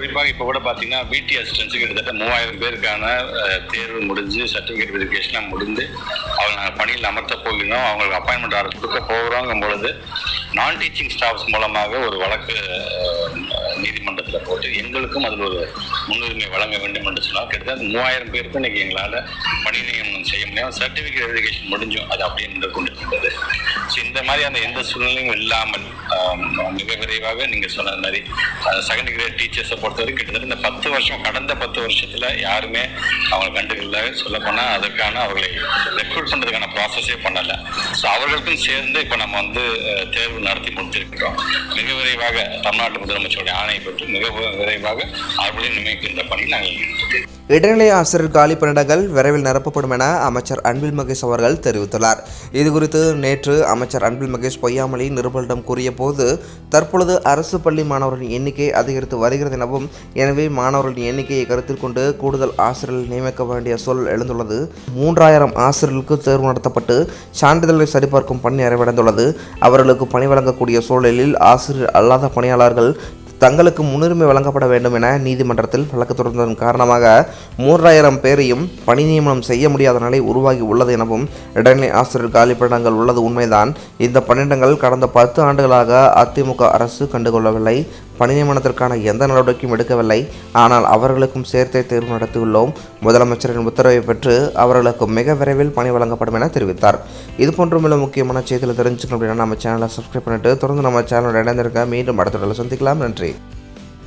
குறிப்பாக இப்போ கூட பார்த்தீங்கன்னா பிடி அசிஸ்டன்ஸு கிட்டத்தட்ட மூவாயிரம் பேருக்கான தேர்வு முடிஞ்சு சர்டிஃபிகேட் வெரிஃபிகேஷன்லாம் முடிந்து அவங்க நாங்கள் பணியில் அமர்த்த போகிறோம் அவங்களுக்கு அப்பாயின்மெண்ட் ஆர்டர் கொடுக்க போகிறோங்கும் பொழுது நான் டீச்சிங் ஸ்டாஃப்ஸ் மூலமாக ஒரு வழக்கு நீதிமன்றத்தில் போட்டு எங்களுக்கும் அதில் ஒரு முன்னுரிமை வழங்க வேண்டும் என்று சொன்னால் கிட்டத்தட்ட மூவாயிரம் பேருக்கு இன்னைக்கு எங்களால் பணி நியமனம் செய்ய முடியும். சர்டிஃபிகேட் வெரிஃபிகேஷன் முடிஞ்சும் அது அப்படியே நின்று கொண்டிருக்கிறது. ஸோ இந்த மாதிரி அந்த எந்த சூழ்நிலையும் இல்லாமல் மிக விரைவாக நீங்கள் சொன்ன மாதிரி செகண்ட் கிரேட் டீச்சர்ஸை பொறுத்தவரைக்கும் கிட்டத்தட்ட இந்த பத்து வருஷம் கடந்த பத்து வருஷத்தில் யாருமே அவங்களை கண்டுக்கல. சொல்லப்போனால் அதற்கான அவர்களை ரெக்ரூட் பண்ணுறதுக்கான ப்ராசஸே பண்ணலை. ஸோ அவர்களுக்கும் சேர்ந்து இப்போ நம்ம வந்து தேர்வு நடத்தி முடித்திருக்கிறோம் மிக விரைவாக தமிழ்நாட்டு முதலமைச்சருடைய ஆணையை பெற்று மிக விரைவாக அவர்களையும் நியமிக்கின்ற நாங்கள் இடைநிலை ஆசிரியர் காலி பணியிடங்கள் விரைவில் நிரப்பப்படும் என அமைச்சர் அன்பில் மகேஷ் அவர்கள் தெரிவித்துள்ளார். இதுகுறித்து நேற்று அமைச்சர் அன்பில் மகேஷ் பொய்யாமலி நிருபர்களிடம் கூறிய போது தற்பொழுது அரசு பள்ளி மாணவர்களின் எண்ணிக்கை அதிகரித்து வருகிறது எனவும் எனவே மாணவர்களின் எண்ணிக்கையை கருத்தில் கொண்டு கூடுதல் ஆசிரியர்கள் நியமிக்க வேண்டிய சூழல் எழுந்துள்ளது. மூன்றாயிரம் ஆசிரியர்களுக்கு தேர்வு நடத்தப்பட்டு சான்றிதழை சரிபார்க்கும் பணி நிறைவடைந்துள்ளது. அவர்களுக்கு பணி வழங்கக்கூடிய சூழலில் ஆசிரியர் அல்லாத பணியாளர்கள் தங்களுக்கு முன்னுரிமை வழங்கப்பட வேண்டும் என நீதிமன்றத்தில் வழக்கு தொடர்ந்ததன் காரணமாக மூன்றாயிரம் பேரையும் பணி நியமனம் செய்ய முடியாத நிலை உருவாகி உள்ளது எனவும் இடைநிலை ஆசிரியர் காலிப்படங்கள் உள்ளது உண்மைதான். இந்த பணியிடங்கள் கடந்த பத்து ஆண்டுகளாக அதிமுக அரசு கண்டுகொள்ளவில்லை. பணி நியமனத்திற்கான எந்த நடவடிக்கையும் எடுக்கவில்லை. ஆனால் அவர்களுக்கும் சேர்த்தே தேர்வு நடத்தியுள்ளோம். முதலமைச்சரின் உத்தரவை பெற்று அவர்களுக்கு மிக விரைவில் பணி வழங்கப்படும் என தெரிவித்தார். இது போன்ற முக்கியமான செய்திகளை தெரிஞ்சுக்கணும் அப்படின்னா நம்ம சேனலை சப்ஸ்கிரைப் பண்ணிட்டு தொடர்ந்து நம்ம சேனலோட இணைந்திருக்க மீண்டும் அடுத்த சந்திக்கலாம். நன்றி.